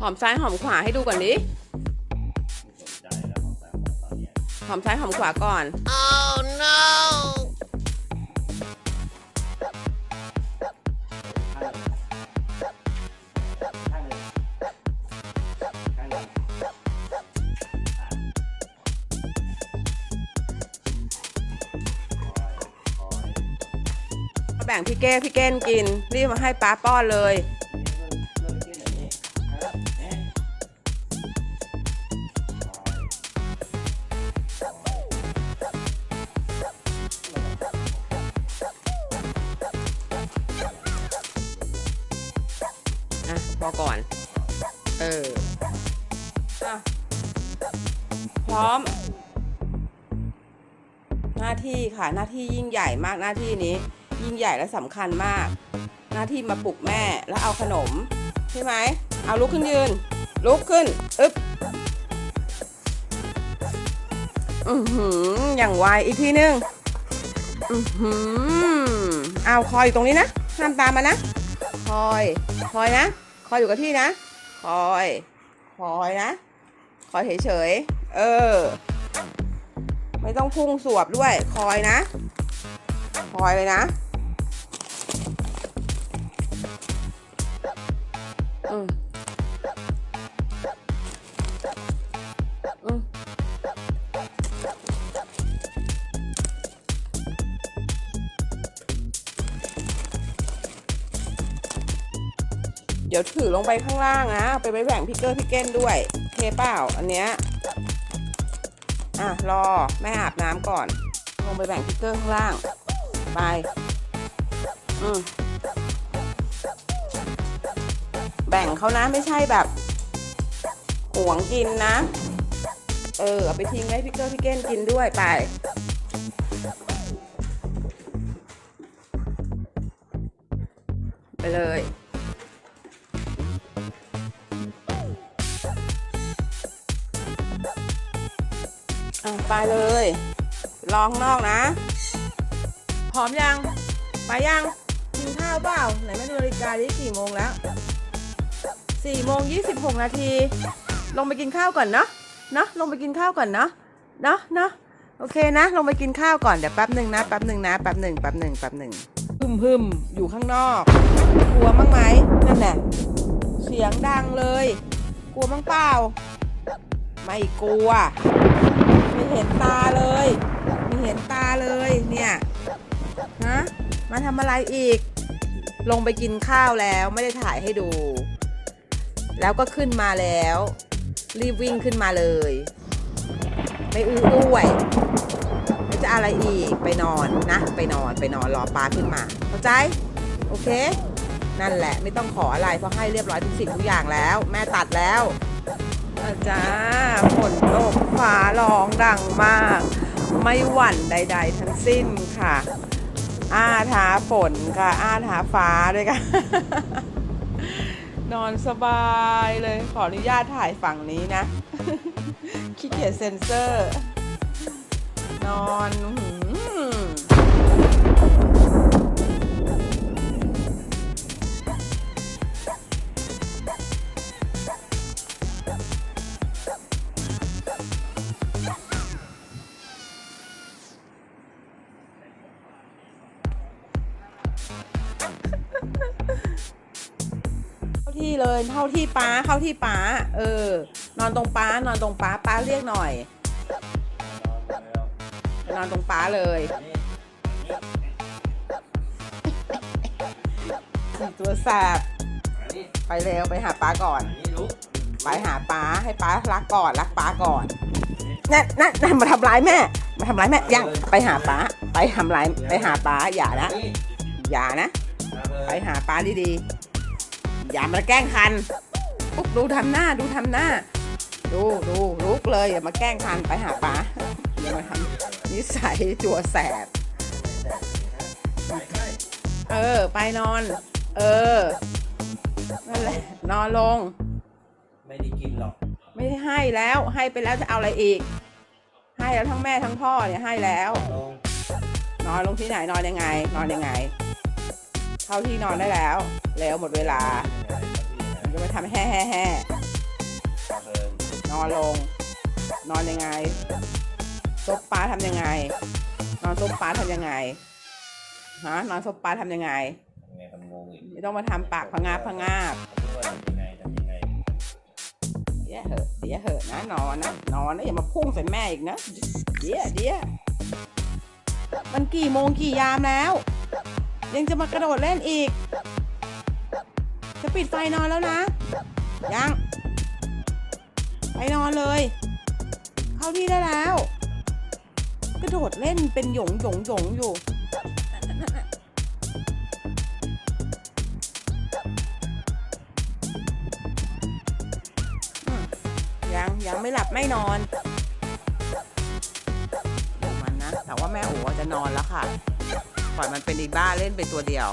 หอมซ้ายหอมขวาให้ดูก่อนดิสนใจแล้วของแต่ตอนเนี้ยหอมซ้ายหอมขวาก่อนข้างหนึ่งข้างหนึ่งคอยคอยแบ่งพี่เก้พี่เก้นกิน รีบมาให้ป้าป้อนเลย อก่อน เอออะพร้อม หน้าที่ค่ะ หน้าที่ยิ่งใหญ่มากหน้าที่นี้ ยิ่งใหญ่และสำคัญมาก หน้าที่มาปลุกแม่แล้วเอาขนม ใช่ไหม เอาลุกขึ้นยืน ลุกขึ้น อึ๊บอือหือ อย่างไวอีกทีนึง อือหือ เอาคอยอยู่ตรงนี้นะ ห้ามตามมานะ คอย คอยนะ คอยอยู่กับที่นะ คอย คอยนะ คอยเฉยๆ เออ ไม่ต้องพุ่งสวบด้วย คอยนะ คอยเลยนะ เดี๋ยวถือลงไปข้างล่างนะไปไว้แบ่งพี่เกอร์พี่เก้นด้วยเคเปล่าอันเนี้ยอะรอแม่อาบน้ำก่อน ลงไปแบ่งพิกเกอร์ข้างล่าง ไป อืมแบ่งเขานะไม่ใช่แบบหวงกินนะ เออเอาไปทิ้งไว้พิกเกอร์พี่เก้นกินด้วยไปไปเลย ไปเลยลองนอกนะพร้อมยังไปยังกินข้าวเปล่าไหนไม่ดูนาฬิกาดิกี่โมงแล้วสี่โมงยี่สิบหกนาที ลงไปกินข้าวก่อนเนาะเนาะลงไปกินข้าวก่อนเนาะเนาะเนาะโอเคนะ ลงไปกินข้าวก่อนเดี๋ยวแป๊บหนึ่งนะแป๊บหนึ่งนะแป๊บหนึ่งแป๊บหนึ่งแป๊บหนึ่งพึมพึมอยู่ข้างนอก กลัวมั้งไหมนั่นแหละเสียงดังเลย กลัวมั้งเปล่า ไม่กลัว เห็นตาเลยไม่เห็นตาเลยเนี่ยฮะมาทำอะไรอีก ลงไปกินข้าวแล้วไม่ได้ถ่ายให้ดู แล้วก็ขึ้นมาแล้ว รีบวิ่งขึ้นมาเลย ไม่อื้อด้วยจะอะไรอีกไปนอนนะ ไปนอนไปนอนรอปลาขึ้นมา เข้าใจ โอเค นั่นแหละไม่ต้องขออะไรเพราะให้เรียบร้อยทุกสิ่งทุกอย่างแล้ว แม่ตัดแล้วอาจ้าฝนตก ฟ้าร้องดังมาก ไม่หวั่นใด ๆ ทั้งสิ้นค่ะ อ้าท้าฝนค่ะ อ้าท้าฟ้าด้วยค่ะ นอนสบายเลยขออนุญาตถ่ายฝั่งนี้นะ ขี้เกียจเซ็นเซอร์ นอน ที่เลยเข้าที่ป้าเข้าที่ป้า เออ นอนตรงป้านอนตรงป้าป้าเรียกหน่อยนอนตรงป้าเลยสี่ตัวแสบไปเร็วไปหาป้าก่อนไปหาป้าให้ป้ารักก่อนรักป้าก่อนนั่นนั่นนั่นมาทำร้ายแม่ มาทำร้ายแม่ยังไปหาป้า ไปทำร้ายไปหาป้าอย่านะ อย่านะ ไปหาป้าดีๆ อย่ามาแกล้งคันปุ๊บดูทำหน้าดูทำหน้า ดูดูลุกเลยอย่ามาแกล้งคันไปหาป้าอย่ามาทำนิสัยจัวแสบไปใกล้เออ ไปนอน เออนั่นแหละนอนลง ไม่ได้กินหรอก ไม่ได้ให้แล้วให้ไปแล้วจะเอาอะไรอีก ให้แล้วทั้งแม่ทั้งพ่อเนี่ยให้แล้วลงนอนลงที่ไหนนอนยังไง นอนยังไง เข้าที่นอนได้แล้ว แล้วหมดเวลาจะมาทำแห่แห่แห่นอนลง นอนยังไงซบป้าทำยังไง นอนซบป้าทำยังไงฮะนอนซบป้าทำยังไงทำไงทำงงอีกไม่ต้องมาทำปากพะงาบพะงาบพูดว่าทำยังไงทำยังไงเดี๋ยวเหอะเดี๋ยวเหอะนะนอนนะนอนนะอย่ามาพุ่งใส่แม่อีกนะเดี๋ยวเดี๋ยวมันกี่โมงกี่ยามแล้ว ยังจะมากระโดดเล่นอีก จะปิดไฟนอนแล้วนะ ยัง ไปนอนเลย เข้าที่ได้แล้ว กระโดดเล่นเป็นหยงหยงหยงอยู่ยังยังไม่หลับไม่นอนเดี๋ยวมันนะ แต่ว่าแม่โอ๋จะนอนแล้วค่ะ ปล่อยมันเป็นอีบ้าเล่นไปตัวเดียว